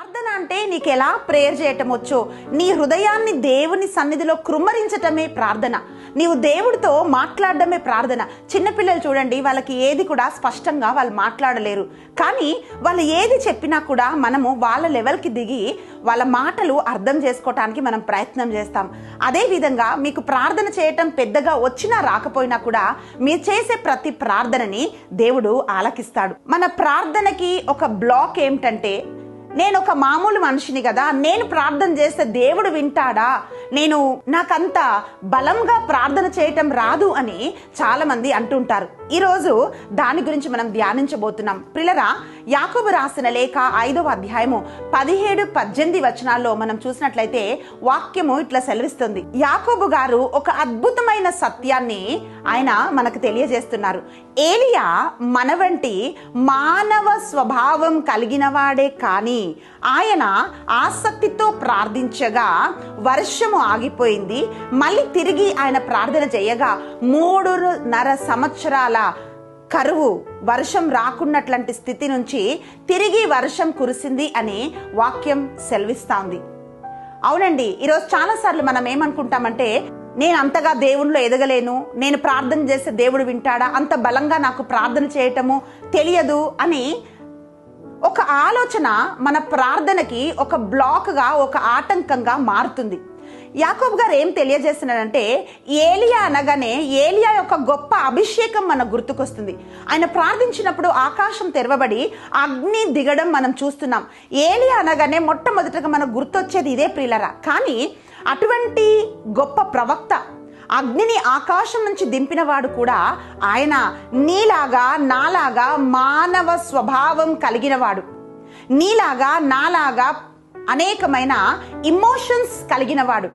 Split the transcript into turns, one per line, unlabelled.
ప్రార్థన అంటే నీకు ఎలా ప్రేయర్ చేయటం వచ్చో నీ హృదయాన్ని దేవుని సన్నిధిలో కృమ్మరించటమే ప్రార్థన. నీవు దేవుడితో మాట్లాడడమే ప్రార్థన. చిన్నపిల్లలు చూడండి వాళ్ళకి ఏది కూడా స్పష్టంగా వాళ్ళు మాట్లాడలేరు. కానీ వాళ్ళు ఏది చెప్పినా కూడా మనము వాళ్ళ లెవెల్కి దిగి వాళ్ళ మాటలు అర్థం చేసుకోవటానికి మనం ప్రయత్నం చేస్తాం. అదేవిధంగా మీకు ప్రార్థన చేయటం పెద్దగా వచ్చినా రాకపోయినా కూడా మీరు చేసే ప్రతి ప్రార్థనని దేవుడు ఆలకిస్తాడు. మన ప్రార్థనకి ఒక బ్లాక్ ఏమిటంటే నేను ఒక మామూలు మనిషిని కదా నేను ప్రార్థన చేస్తే దేవుడు వింటాడా? నేను నాకంత బలంగా ప్రార్థన చేయటం రాదు అని చాలా మంది అంటుంటారు. ఈరోజు దాని గురించి మనం ధ్యానించబోతున్నాం. పిల్లరా యాకోబు రాసిన లేఖ ఐదవ అధ్యాయము పదిహేడు పద్దెనిమిది వచనాల్లో మనం చూసినట్లయితే వాక్యము ఇట్లా సెలవిస్తుంది. యాకోబు గారు ఒక అద్భుతమైన సత్యాన్ని ఆయన మనకు తెలియజేస్తున్నారు. ఏలియా మన వంటి మానవ స్వభావం కలిగినవాడే కానీ ఆయన ఆసక్తితో ప్రార్థించగా వర్షము ఆగిపోయింది. మళ్ళీ తిరిగి ఆయన ప్రార్థన చేయగా మూడున్నర సంవత్సరాల కరువు వర్షం రాకున్నట్లాంటి స్థితి నుంచి తిరిగి వర్షం కురిసింది అని వాక్యం సెలవిస్తాంది. అవునండి ఈరోజు చాలాసార్లు మనం ఏమనుకుంటామంటే నేను అంతగా దేవుణ్ణిలో ఎదగలేను నేను ప్రార్థన చేస్తే దేవుడు వింటాడా అంత బలంగా నాకు ప్రార్థన చేయటము తెలియదు అని ఒక ఆలోచన మన ప్రార్థనకి ఒక బ్లాక్గా ఒక ఆటంకంగా మారుతుంది. యాకోబ్ గారు ఏం తెలియజేస్తున్నాడంటే ఏలియా అనగానే ఏలియా యొక్క గొప్ప అభిషేకం మనకు గుర్తుకొస్తుంది. ఆయన ప్రార్థించినప్పుడు ఆకాశం తెరవబడి అగ్ని దిగడం మనం చూస్తున్నాం. ఏలియా అనగానే మొట్టమొదటగా మనకు గుర్తొచ్చేది ఇదే ప్రిలరా కానీ అటువంటి గొప్ప ప్రవక్త అగ్నిని ఆకాశం నుంచి దింపినవాడు కూడా ఆయన నీలాగా నాలాగా మానవ స్వభావం కలిగినవాడు. నీలాగా నాలాగా అనేకమైన ఇమోషన్స్ కలిగినవాడు.